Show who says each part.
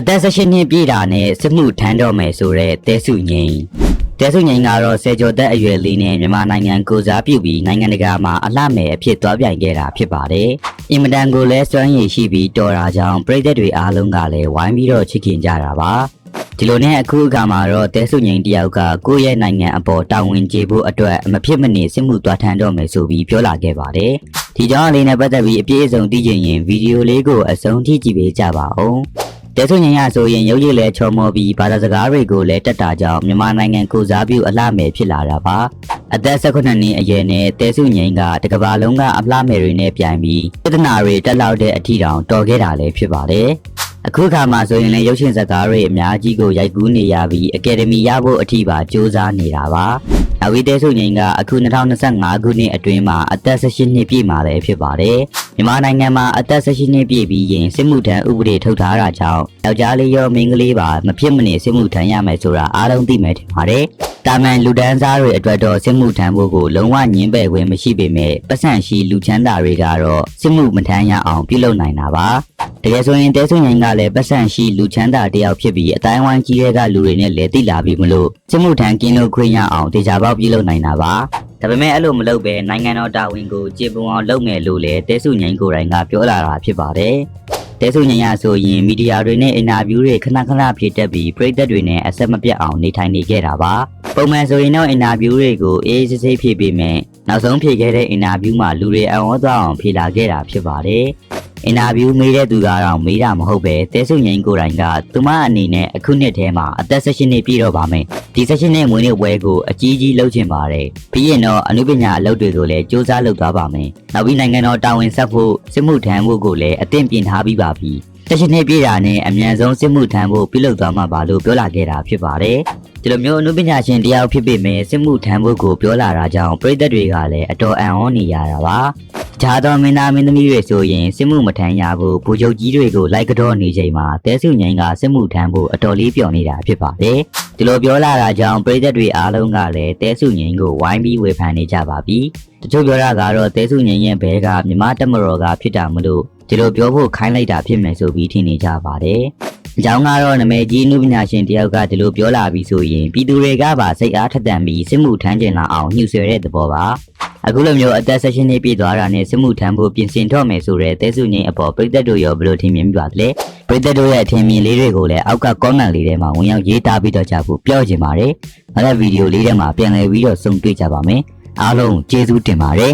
Speaker 1: အသက်16နှစ်ပြည့်တာနဲ့စစ်မှုထမ်းတော့မယ်ဆိုတဲ့တဲစုငိမ့်တဲစုငိမ့်ကတော့ဆယ်ကျော်သက်အရွယ်လေးနဲ့မြန်မာနိုင်ငံကိုစားပြုပြီးနိုင်ငံတကာမှာအလှမယ်အဖြစ်သွားပြိုင်ခဲ့တာဖြစ်ပါတယ်။အင်မတန်ကိုလည်းစွမ်းရည်ရှိပြီးတော်တာကြောင့်ပြည်သက်တွေအားလုံးကလည်းဝိုင်းပြီးတော့ချစ်ခင်ကြတာပါ။ဒီလိုနဲ့အခုအခါမှာတော့တဲစုငိမ့်တယောက်ကကိုယ့်ရဲ့နိုင်ငံအပေါ်တာဝန်ကျေဖို့အတွက်မဖြစ်မနေစစ်မှုသွားထမ်းတော့မယ်ဆိုပြီးပြောလာခဲ့ပါတယ်။ဒီကြောင့်အလေးနဲ့ပတ်သက်ပြီးအပြည့်အစုံသိချင်ရင်ဗီဒီယိုလေးကိုအဆုံးထိကြည့်ပေးကြပါဦး။ တဲဆုညင်ရဆိုရင်ရုပ်ရည်လဲချော်မော်ပြီးဘာသာစကားတွေကိုလည်းတက်တာကြောင့်မြန်မာနိုင်ငံကိုစားပြုအလှမယ်ဖြစ်လာတာပါအသက်18နှစ်အရွယ်နဲ့တဲဆုညင်ကတကဘာလုံးကအလှမယ်တွေနဲ့ပြိုင်ပြီးပြဿနာတွေတက်လောက်တဲ့အထီတောင်တော်ခဲ့တာလည်းဖြစ်ပါတယ်အခုခါမှာဆိုရင်လည်းရုပ်ရှင်ဇာတ်ကားတွေအများကြီးကိုရိုက်ကူးနေရပြီးအကယ်ဒမီရဖို့အထီပါစူးစမ်းနေတာပါ အဝိတဲဆုညင်ကအခု2025ခုနှစ်အတွင်းမှာအသက်18နှစ်ပြည့်မှာလည်းဖြစ်ပါတယ်မြန်မာနိုင်ငံမှာအသက်18နှစ်ပြည့်ပြီးရင်စစ်မှုထမ်းဥပဒေထုတ်ထားတာကြောင့်ယောက်ျားလေးရောမိန်းကလေးပါမဖြစ်မနေစစ်မှုထမ်းရမယ်ဆိုတာအားလုံးသိမယ်ထင်ပါတယ်။ တာမန်လူဒန်းစားတွေအတွက်တော့စစ်မှုထမ်းဖို့ကိုလုံးဝညှင်းပယ်ခွင့်မရှိပေမဲ့ပတ်စံရှိလူချမ်းသာတွေကတော့စစ်မှုမထမ်းရအောင်ပြုလုပ်နိုင်တာပါ။တကယ်ဆိုရင်တဲဆွေငိုင်းကလည်းပတ်စံရှိလူချမ်းသာတယောက်ဖြစ်ပြီးအတိုင်းဝိုင်းကြီးတွေကလူတွေနဲ့လည်းတိလာပြီးမလို့စစ်မှုထမ်းကင်းလို့ခွင့်ရအောင်တေချာပေါက်ပြုလုပ်နိုင်တာပါ။ဒါပေမဲ့အဲ့လိုမလုပ်ပဲနိုင်ငံတော်တာဝန်ကိုကျေပွန်အောင်လုပ်မယ်လို့လည်းတဲဆုငိုင်းကိုယ်တိုင်ကပြောလာတာဖြစ်ပါတယ်။ တဲဆုငိုင်းရဆိုရင်မီဒီယာတွေနဲ့အင်တာဗျူးတွေခဏခဏဖြည့်တက်ပြီးပြည်သက်တွေနဲ့အဆက်မပြတ်အောင်နေထိုင်နေခဲ့တာပါ။ပုံမှန်ဆိုရင်တော့အင်တာဗျူးတွေကိုအေးအေးဆေးဆေးဖြည့်ပေးမယ်။နောက်ဆုံးဖြည့်ခဲ့တဲ့အင်တာဗျူးမှာလူတွေအံ့ဩသွားအောင်ဖြည့်လာခဲ့တာဖြစ်ပါတယ်။ အင်တာဗျူးမေးတဲ့သူကတော့မေးတာမဟုတ်ပဲတဲဆုငိန်ကိုယ်တိုင်ကသူမအနေနဲ့အခုနှစ်ထဲမှာအသက်16နှစ်ပြည့်တော့ပါမယ်ဒီ16နှစ်မွေးနေ့ပွဲကိုအကြီးကြီးလုပ်ချင်ပါတယ်ပြီးရင်တော့အနုပညာအလုပ်တွေကိုလည်းစူးစမ်းလုပ်သွားပါမယ်နောက်ပြီးနိုင်ငံတော်တာဝန်ဆက်ဖို့စစ်မှုထမ်းဖို့ကိုလည်းအသင့်ပြင်ထားပြီးပါပြီ16နှစ်ပြည့်တာနဲ့အမြန်ဆုံးစစ်မှုထမ်းဖို့ပြုလုပ်သွားမှာပါလို့ပြောလာခဲ့တာဖြစ်ပါတယ် ဒီလိုမျိုးအနုပညာရှင်တယောက်ဖြစ်ပေမဲ့စစ်မှုထမ်းဖို့ကိုပြောလာတာကြောင့်ပြည်သက်တွေကလည်းအတော်အံ့ဩနေရတာပါဂျာတော်မင်းသားမင်းသမီးတွေဆိုရင်စစ်မှုမထမ်းရဘူးဘူချုပ်ကြီးတွေကိုလိုက်ကတော့နေချိန်မှာတဲစုငိန်ကစစ်မှုထမ်းဖို့အတော်လေးပျော်နေတာဖြစ်ပါတယ်။ဒီလိုပြောလာတာကြောင့်ပြည်သက်တွေအားလုံးကလည်းတဲစုငိန်ကိုဝိုင်းပြီးဝေဖန်နေကြပါပြီ။တချို့ပြောတာကတော့တဲစုငိန်ရဲ့ဘဲကမြမတက်မတော်ကဖြစ်တာမလို့ဒီလိုပြောဖို့ခိုင်းလိုက်တာဖြစ်မယ်ဆိုပြီးထင်နေကြပါတယ်။ အကြောင်းကတော့နမဲကြီးနုပညာရှင်တယောက်ကဒီလိုပြောလာပြီးဆိုရင်ပြည်သူတွေကပါစိတ်အားထက်သန်ပြီးစစ်မှုထမ်းကျင်လာအောင်ညှို့ဆွဲတဲ့သဘောပါ။အခုလိုမျိုးအသက်16နှစ်ပြည့်သွားတာနဲ့စစ်မှုထမ်းဖို့ပြင်ဆင်တော့မယ်ဆိုတဲ့တဲစုငိမ့်အပေါ်ပြည်သက်တို့ရောဘယ်လိုထင်မြင်မိပါသလဲပြည်သက်တို့ရဲ့အထင်မြင်လေးတွေကိုလည်းအောက်က comment လေးထဲမှာဝင်ရောက်ရေးသားပြီးတော့ကြဖို့ပြောချင်ပါတယ်နောက်တဲ့ဗီဒီယိုလေးထဲမှာပြန်လည်ပြီးတော့ဆုံတွေ့ကြပါမယ်အားလုံးကျေးဇူးတင်ပါတယ်